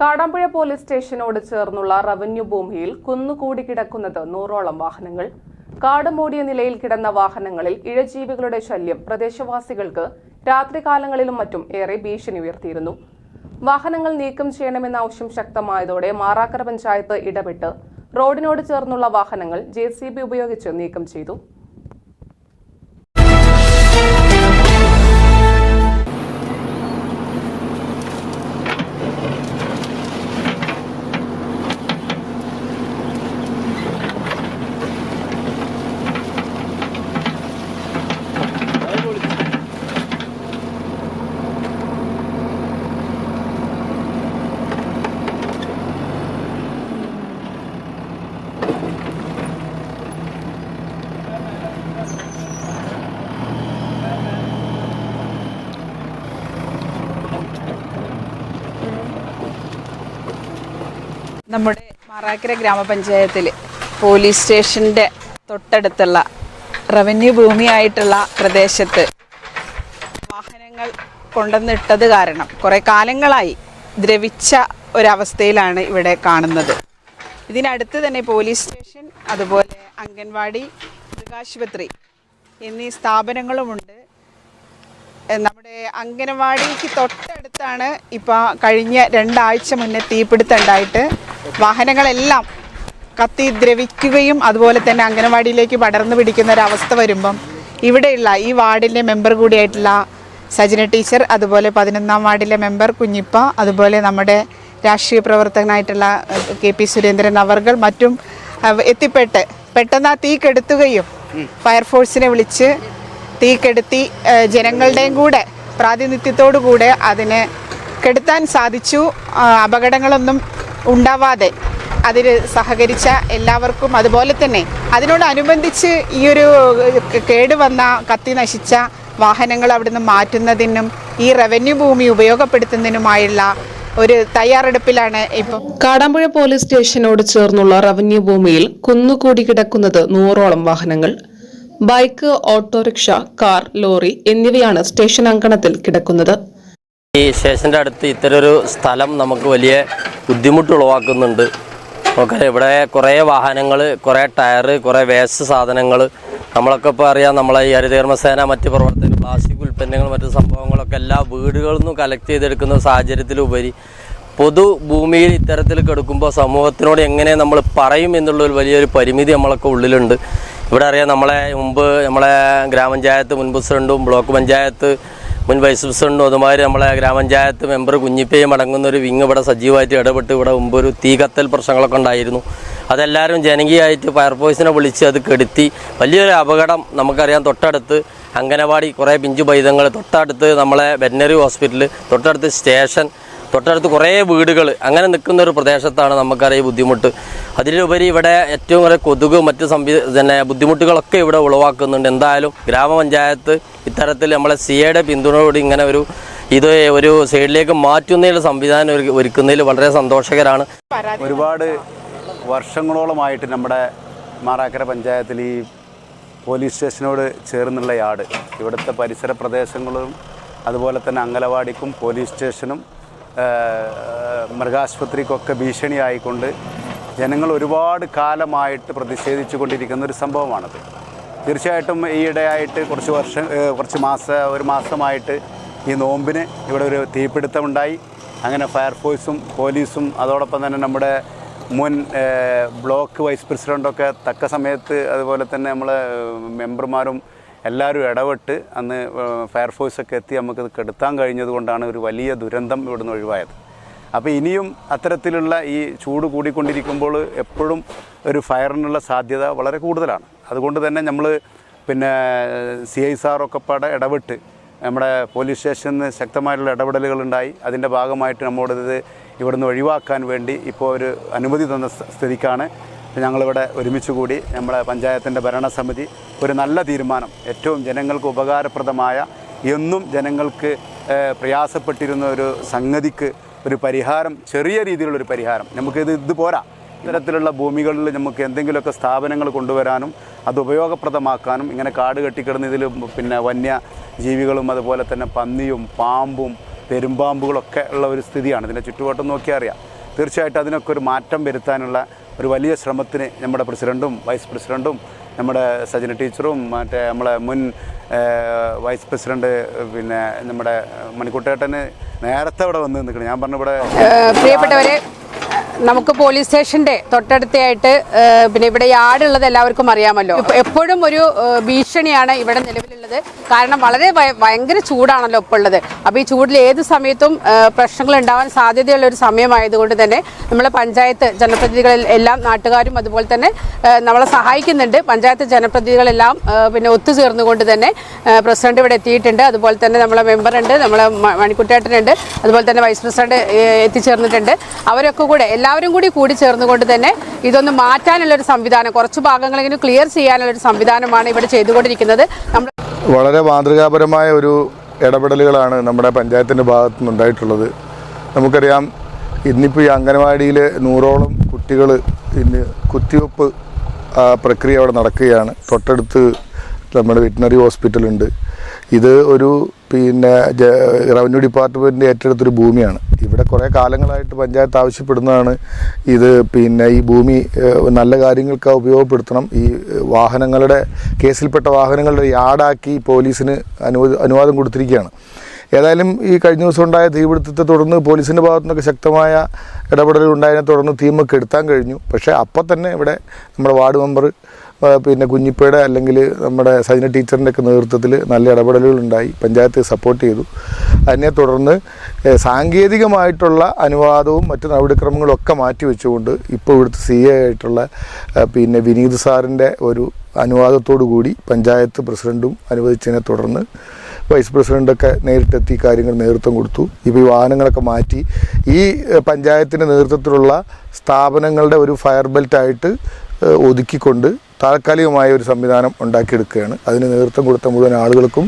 Kadampuzha police സ്റ്റേഷനോട് ചേർന്നുള്ള revenue ഭൂമിയിൽ കുന്നുകൂടി കിടക്കുന്നത് നൂറോളം വാഹനങ്ങൾ. കാട് മൂടിയ നിലയിൽ കിടന്ന വാഹനങ്ങളിൽ ഇഴജീവികളുടെ ശല്യം പ്രദേശവാസികൾക്ക് രാത്രികാലങ്ങളിലും മറ്റും ഏറെ ഭീഷണി ഉയർത്തിയിരുന്നു. വാഹനങ്ങൾ നീക്കം ചെയ്യണമെന്ന ആവശ്യം ശക്തമായതോടെ മാറാക്കര പഞ്ചായത്ത് ഇടപെട്ട് റോഡിനോട് ചേർന്നുള്ള വാഹനങ്ങൾ ജെ ഉപയോഗിച്ച് നീക്കം ചെയ്തു. നമ്മുടെ മാറാക്കര ഗ്രാമപഞ്ചായത്തിൽ പോലീസ് സ്റ്റേഷന്റെ തൊട്ടടുത്തുള്ള റവന്യൂ ഭൂമിയായിട്ടുള്ള പ്രദേശത്ത് വാഹനങ്ങൾ കൊണ്ടുവന്നിട്ടത് കാരണം കുറേ കാലങ്ങളായി ദ്രവിച്ച ഒരവസ്ഥയിലാണ് ഇവിടെ കാണുന്നത്. ഇതിനടുത്ത് തന്നെ പോലീസ് സ്റ്റേഷൻ അതുപോലെ അംഗൻവാടി മൃഗാശുപത്രി എന്നീ സ്ഥാപനങ്ങളുമുണ്ട്. നമ്മുടെ അംഗനവാടിക്ക് തൊട്ടടുത്താണ് ഇപ്പോൾ കഴിഞ്ഞ രണ്ടാഴ്ച മുന്നേ തീപിടുത്തം ഉണ്ടായിട്ട് വാഹനങ്ങളെല്ലാം കത്തി ദ്രവിക്കുകയും അതുപോലെ തന്നെ അംഗനവാടിയിലേക്ക് പടർന്നു പിടിക്കുന്ന ഒരു അവസ്ഥ വരുമ്പം ഇവിടെയുള്ള ഈ വാർഡിലെ മെമ്പർ കൂടിയായിട്ടുള്ള സജിന ടീച്ചർ അതുപോലെ പതിനൊന്നാം വാർഡിലെ മെമ്പർ കുഞ്ഞിപ്പ അതുപോലെ നമ്മുടെ രാഷ്ട്രീയ പ്രവർത്തകനായിട്ടുള്ള കെ പി സുരേന്ദ്രൻ അവർകൾ മറ്റും എത്തിപ്പെട്ട് പെട്ടെന്ന് ആ തീ കെടുത്തുകയും ഫയർഫോഴ്സിനെ വിളിച്ച് തീ കെടുത്തി ജനങ്ങളുടെയും കൂടെ പ്രാതിനിധ്യത്തോടു കൂടെ അതിനെ കെടുത്താൻ സാധിച്ചു. അപകടങ്ങളൊന്നും ഉണ്ടാവാതെ അതിൽ സഹകരിച്ച എല്ലാവർക്കും അതുപോലെ തന്നെ അതിനോടനുബന്ധിച്ച് ഈ ഒരു കേടുവന്ന കത്തി നശിച്ച വാഹനങ്ങൾ അവിടുന്ന് മാറ്റുന്നതിനും ഈ റവന്യൂ ഭൂമി ഉപയോഗപ്പെടുത്തുന്നതിനുമായുള്ള ഒരു തയ്യാറെടുപ്പിലാണ് ഇപ്പം. കാടാമ്പുഴ പോലീസ് സ്റ്റേഷനോട് ചേർന്നുള്ള റവന്യൂ ഭൂമിയിൽ കുന്നുകൂടി കിടക്കുന്നത് നൂറോളം വാഹനങ്ങൾ. ബൈക്ക് ഓട്ടോറിക്ഷ കാർ ലോറി എന്നിവയാണ് സ്റ്റേഷൻ അങ്കണത്തിൽ കിടക്കുന്നത്. ഈ സ്റ്റേഷന്റെ അടുത്ത് ഇത്തരൊരു സ്ഥലം നമുക്ക് വലിയ ബുദ്ധിമുട്ട് ഉളവാക്കുന്നുണ്ട്. നമുക്കറിയാം ഇവിടെ കുറേ വാഹനങ്ങൾ കുറേ ടയറ് കുറേ വേസ്റ്റ് സാധനങ്ങൾ നമ്മളൊക്കെ ഇപ്പോൾ അറിയാം നമ്മളെ ഈ ഹരിതകർമ്മസേന മറ്റ് പ്രവർത്തകർ പ്ലാസ്റ്റിക് ഉൽപ്പന്നങ്ങൾ മറ്റു സംഭവങ്ങളൊക്കെ എല്ലാ വീടുകളിൽ നിന്നും കളക്ട് ചെയ്തെടുക്കുന്ന സാഹചര്യത്തിലുപരി പൊതു ഭൂമിയിൽ ഇത്തരത്തിൽ കെടുക്കുമ്പോൾ സമൂഹത്തിനോട് എങ്ങനെ നമ്മൾ പറയും എന്നുള്ള ഒരു വലിയൊരു പരിമിതി നമ്മളൊക്കെ ഉള്ളിലുണ്ട്. ഇവിടെ അറിയാം നമ്മളെ മുമ്പ് നമ്മളെ ഗ്രാമപഞ്ചായത്ത് മുൻ പ്രസിഡന്റും ബ്ലോക്ക് പഞ്ചായത്ത് മുൻ വൈസ് പ്രസിഡന്റും അതുമാതിരി നമ്മളെ ഗ്രാമപഞ്ചായത്ത് മെമ്പർ കുഞ്ഞിപ്പയും അടങ്ങുന്ന ഒരു വിങ് ഇവിടെ സജീവമായിട്ട് ഇടപെട്ട് ഇവിടെ മുമ്പ് ഒരു തീ കത്തൽ പ്രശ്നങ്ങളൊക്കെ ഉണ്ടായിരുന്നു. അതെല്ലാവരും ജനകീയമായിട്ട് ഫയർഫോഴ്സിനെ വിളിച്ച് അത് കെടുത്തി. വലിയൊരു അപകടം നമുക്കറിയാം തൊട്ടടുത്ത് അംഗനവാടി കുറേ പിഞ്ചു പൈതങ്ങൾ തൊട്ടടുത്ത് നമ്മളെ വെറ്റിനറി ഹോസ്പിറ്റൽ തൊട്ടടുത്ത് സ്റ്റേഷൻ തൊട്ടടുത്ത് കുറേ വീടുകൾ അങ്ങനെ നിൽക്കുന്ന ഒരു പ്രദേശത്താണ് നമുക്കറിയാം ബുദ്ധിമുട്ട്. അതിലുപരി ഇവിടെ ഏറ്റവും കുറേ കൊതുക് മറ്റ് സംവി ബുദ്ധിമുട്ടുകളൊക്കെ ഇവിടെ ഉളവാക്കുന്നുണ്ട്. എന്തായാലും ഗ്രാമപഞ്ചായത്ത് ഇത്തരത്തിൽ നമ്മളെ സി എയുടെ പിന്തുണയോട് ഇങ്ങനെ ഒരു ഇത് ഒരു സൈഡിലേക്ക് മാറ്റുന്നതിനുള്ള സംവിധാനം ഒരുക്കുന്നതിൽ വളരെ സന്തോഷകരാണ്. ഒരുപാട് വർഷങ്ങളോളമായിട്ട് നമ്മുടെ മാറാക്കര പഞ്ചായത്തിൽ ഈ പോലീസ് സ്റ്റേഷനോട് ചേർന്നുള്ള യാർഡ്. ഇവിടുത്തെ പരിസര പ്രദേശങ്ങളും അതുപോലെ തന്നെ അംഗലവാടിക്കും പോലീസ് സ്റ്റേഷനും മൃഗാശുപത്രിക്കൊക്കെ ഭീഷണിയായിക്കൊണ്ട് ജനങ്ങൾ ഒരുപാട് കാലമായിട്ട് പ്രതിഷേധിച്ചു കൊണ്ടിരിക്കുന്ന ഒരു സംഭവമാണത്. തീർച്ചയായിട്ടും ഈയിടെയായിട്ട് കുറച്ച് വർഷം കുറച്ച് മാസ ഒരു മാസമായിട്ട് ഈ നോമ്പിന് ഇവിടെ ഒരു തീപിടുത്തമുണ്ടായി. അങ്ങനെ ഫയർഫോഴ്സും പോലീസും അതോടൊപ്പം തന്നെ നമ്മുടെ മുൻ ബ്ലോക്ക് വൈസ് പ്രസിഡന്റൊക്കെ തക്ക സമയത്ത് അതുപോലെ തന്നെ നമ്മളെ മെമ്പർമാരും എല്ലാവരും ഇടപെട്ട് അന്ന് ഫയർഫോഴ്സൊക്കെ എത്തി നമുക്കത് കെടുത്താൻ കഴിഞ്ഞതുകൊണ്ടാണ് ഒരു വലിയ ദുരന്തം ഇവിടുന്ന് ഒഴിവായത്. അപ്പോൾ ഇനിയും അത്തരത്തിലുള്ള ഈ ചൂട് കൂടിക്കൊണ്ടിരിക്കുമ്പോൾ എപ്പോഴും ഒരു ഫയറിനുള്ള സാധ്യത വളരെ കൂടുതലാണ്. അതുകൊണ്ട് തന്നെ നമ്മൾ പിന്നെ സി ഐ സാറൊക്കെ പാടെ ഇടപെട്ട് നമ്മുടെ പോലീസ് സ്റ്റേഷനിൽ ശക്തമായിട്ടുള്ള ഇടപെടലുകൾ ഉണ്ടായി അതിന്റെ ഭാഗമായിട്ട് നമ്മോടത് ഇവിടുന്ന് ഒഴിവാക്കാൻ വേണ്ടി ഇപ്പോൾ ഒരു അനുമതി തന്ന സ്ഥിതിക്കാണ്. ഞങ്ങളിവിടെ ഒരുമിച്ച് കൂടി നമ്മുടെ പഞ്ചായത്തിന്റെ ഭരണസമിതി ഒരു നല്ല തീരുമാനം. ഏറ്റവും ജനങ്ങൾക്ക് ഉപകാരപ്രദമായ എന്നും ജനങ്ങൾക്ക് പ്രയാസപ്പെട്ടിരുന്ന ഒരു സംഗതിക്ക് ഒരു പരിഹാരം ചെറിയ രീതിയിലുള്ളൊരു പരിഹാരം. നമുക്കിത് ഇത് പോരാ. ഇത്തരത്തിലുള്ള ഭൂമികളിൽ നമുക്ക് എന്തെങ്കിലുമൊക്കെ സ്ഥാപനങ്ങൾ കൊണ്ടുവരാനും അത് ഉപയോഗപ്രദമാക്കാനും ഇങ്ങനെ കാട് കെട്ടിക്കിടന്ന് ഇതിൽ പിന്നെ വന്യ ജീവികളും അതുപോലെ തന്നെ പന്നിയും പാമ്പും പെരുമ്പാമ്പുകളൊക്കെ ഉള്ള ഒരു സ്ഥിതിയാണ്. ഇതിന്റെ ചുറ്റുവട്ടം നോക്കിയാൽ അറിയാം. തീർച്ചയായിട്ടും അതിനൊക്കെ ഒരു മാറ്റം വരുത്താനുള്ള ഒരു വലിയ ശ്രമത്തിന് നമ്മുടെ പ്രസിഡന്റും വൈസ് പ്രസിഡന്റും നമ്മുടെ സജന ടീച്ചറും മറ്റേ നമ്മളെ മുൻ വൈസ് പ്രസിഡന്റ് പിന്നെ നമ്മുടെ മണിക്കുട്ടേട്ടന് നേരത്തെ ഇവിടെ വന്ന് നിൽക്കണം. ഞാൻ പറഞ്ഞു ഇവിടെ പ്രിയപ്പെട്ടവരെ നമുക്ക് പോലീസ് സ്റ്റേഷന്റെ തൊട്ടടുത്തായിട്ട് പിന്നെ ഇവിടെ യാർഡുള്ളത് എല്ലാവർക്കും അറിയാമല്ലോ. എപ്പോഴും ഒരു ഭീഷണിയാണ് ഇവിടെ നിലവിലുള്ളത് കാരണം വളരെ ഭയങ്കര ചൂടാണല്ലോ ഇപ്പോൾ ഉള്ളത്. അപ്പോൾ ഈ ചൂടിൽ ഏത് സമയത്തും പ്രശ്നങ്ങൾ ഉണ്ടാവാൻ സാധ്യതയുള്ള ഒരു സമയമായതുകൊണ്ട് തന്നെ നമ്മളെ പഞ്ചായത്ത് ജനപ്രതിനിധികളിൽ എല്ലാം നാട്ടുകാരും അതുപോലെ തന്നെ നമ്മളെ സഹായിക്കുന്നുണ്ട്. പഞ്ചായത്ത് ജനപ്രതിനിധികളെല്ലാം പിന്നെ ഒത്തുചേർന്നുകൊണ്ട് തന്നെ പ്രസിഡന്റ് ഇവിടെ എത്തിയിട്ടുണ്ട്. അതുപോലെ തന്നെ നമ്മളെ മെമ്പർ ഉണ്ട് നമ്മളെ മണിക്കുട്ടേട്ടനുണ്ട്. അതുപോലെ തന്നെ വൈസ് പ്രസിഡന്റ് എത്തിച്ചേർന്നിട്ടുണ്ട്. അവരൊക്കെ കൂടെ എല്ലാവരും കൂടി കൂടി ചേർന്നുകൊണ്ട് തന്നെ ഇതൊന്ന് മാറ്റാനുള്ള ഒരു സംവിധാനം കുറച്ച് ഭാഗങ്ങളെങ്കിലും ക്ലിയർ ചെയ്യാനുള്ള ഒരു സംവിധാനമാണ് ഇവിടെ ചെയ്തുകൊണ്ടിരിക്കുന്നത്. നമ്മൾ വളരെ മാതൃകാപരമായ ഒരു ഇടപെടലുകളാണ് നമ്മുടെ പഞ്ചായത്തിന്റെ ഭാഗത്തു നിന്നുണ്ടായിട്ടുള്ളത് നമുക്കറിയാം ഇന്നിപ്പോൾ ഈ അംഗനവാടിയിൽ നൂറോളം കുട്ടികൾ ഇന്ന് കുത്തിവെപ്പ് പ്രക്രിയ അവിടെ നടക്കുകയാണ്. തൊട്ടടുത്ത് നമ്മുടെ വെറ്റിനറി ഹോസ്പിറ്റലുണ്ട്. ഇത് ഒരു പിന്നെ റവന്യൂ ഡിപ്പാർട്ട്മെന്റ് ഏറ്റെടുത്തൊരു ഭൂമിയാണ്. ഇവിടെ കുറേ കാലങ്ങളായിട്ട് പഞ്ചായത്ത് ആവശ്യപ്പെടുന്നതാണ്. ഇത് പിന്നെ ഈ ഭൂമി നല്ല കാര്യങ്ങൾക്ക് ഉപയോഗപ്പെടുത്തണം. ഈ വാഹനങ്ങളുടെ കേസിൽപ്പെട്ട വാഹനങ്ങളുടെ യാർഡാക്കി പോലീസിന് അനുവദ അനുവാദം കൊടുത്തിരിക്കുകയാണ്. ഏതായാലും ഈ കഴിഞ്ഞ ദിവസം ഉണ്ടായ തീപിടുത്തത്തെ തുടർന്ന് പോലീസിന്റെ ഭാഗത്തു നിന്നൊക്കെ ശക്തമായ ഇടപെടലുണ്ടായതിനെ തുടർന്ന് തീമൊക്കെ എടുത്താൻ കഴിഞ്ഞു. പക്ഷേ അപ്പം തന്നെ ഇവിടെ നമ്മുടെ വാർഡ് മെമ്പർ പിന്നെ കുഞ്ഞിപ്പയുടെ അല്ലെങ്കിൽ നമ്മുടെ സൈന ടീച്ചറിന്റെ ഒക്കെ നേതൃത്വത്തിൽ നല്ല ഇടപെടലുകൾ ഉണ്ടായി പഞ്ചായത്ത് സപ്പോർട്ട് ചെയ്തു. അതിനെ തുടർന്ന് സാങ്കേതികമായിട്ടുള്ള അനുവാദവും മറ്റ് നടപടിക്രമങ്ങളും ഒക്കെ മാറ്റി വെച്ചുകൊണ്ട് ഇപ്പോൾ ഇവിടുത്തെ സി എ ആയിട്ടുള്ള പിന്നെ വിനീത് സാറിന്റെ ഒരു അനുവാദത്തോടു കൂടി പഞ്ചായത്ത് പ്രസിഡന്റും അനുവദിച്ചതിനെ തുടർന്ന് വൈസ് പ്രസിഡന്റൊക്കെ നേരിട്ടെത്തി കാര്യങ്ങൾ നേതൃത്വം കൊടുത്തു. ഇപ്പോൾ ഈ വാഹനങ്ങളൊക്കെ മാറ്റി ഈ പഞ്ചായത്തിന്റെ നേതൃത്വത്തിലുള്ള സ്ഥാപനങ്ങളുടെ ഒരു ഫയർ ബെൽറ്റായിട്ട് ഒതുക്കിക്കൊണ്ട് താൽക്കാലികമായ ഒരു സംവിധാനം ഉണ്ടാക്കിയെടുക്കുകയാണ്. അതിന് നേതൃത്വം കൊടുത്ത മുഴുവൻ ആളുകൾക്കും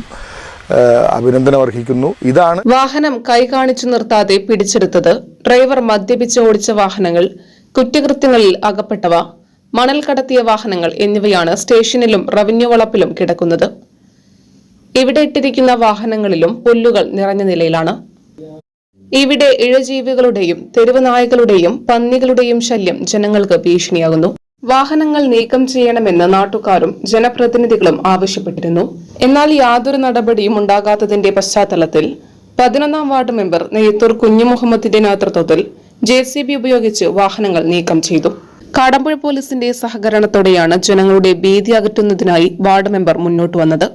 അഭിനന്ദനം അർഹിക്കുന്നു. ഇതാണ് വാഹനം കൈ കാണിച്ചു നിർത്താതെ പിടിച്ചെടുത്തത്. ഡ്രൈവർ മദ്യപിച്ച് ഓടിച്ച വാഹനങ്ങൾ കുറ്റകൃത്യങ്ങളിൽ അകപ്പെട്ടവ മണൽ കടത്തിയ വാഹനങ്ങൾ എന്നിവയാണ് സ്റ്റേഷനിലും റവന്യൂ വളപ്പിലും കിടക്കുന്നത്. ഇവിടെ ഇട്ടിരിക്കുന്ന വാഹനങ്ങളിലും പുല്ലുകൾ നിറഞ്ഞ നിലയിലാണ്. ഇവിടെ ഇഴജീവികളുടെയും തെരുവ് നായകളുടെയും പന്നികളുടെയും ശല്യം ജനങ്ങൾക്ക് ഭീഷണിയാകുന്നു. വാഹനങ്ങൾ നീക്കം ചെയ്യണമെന്ന് നാട്ടുകാരും ജനപ്രതിനിധികളും ആവശ്യപ്പെട്ടിരുന്നു. എന്നാൽ യാതൊരു നടപടിയും ഉണ്ടാകാത്തതിന്റെ പശ്ചാത്തലത്തിൽ പതിനൊന്നാം വാർഡ് മെമ്പർ നെയ്ത്തൂർ കുഞ്ഞുമുഹമ്മദിന്റെ നേതൃത്വത്തിൽ ജെ സി ബി ഉപയോഗിച്ച് വാഹനങ്ങൾ നീക്കം ചെയ്തു. കാടമ്പുഴ പോലീസിന്റെ സഹകരണത്തോടെയാണ് ജനങ്ങളുടെ ഭീതി അകറ്റുന്നതിനായി വാർഡ് മെമ്പർ മുന്നോട്ട് വന്നത്.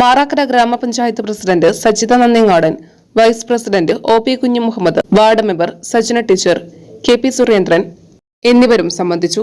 Marakkara grama panchayat president Sajitha Nandingadan vice president O P Kunjumuhammed ward member Sajana teacher K P Surendran എന്നിവരും സംബന്ധിച്ചു.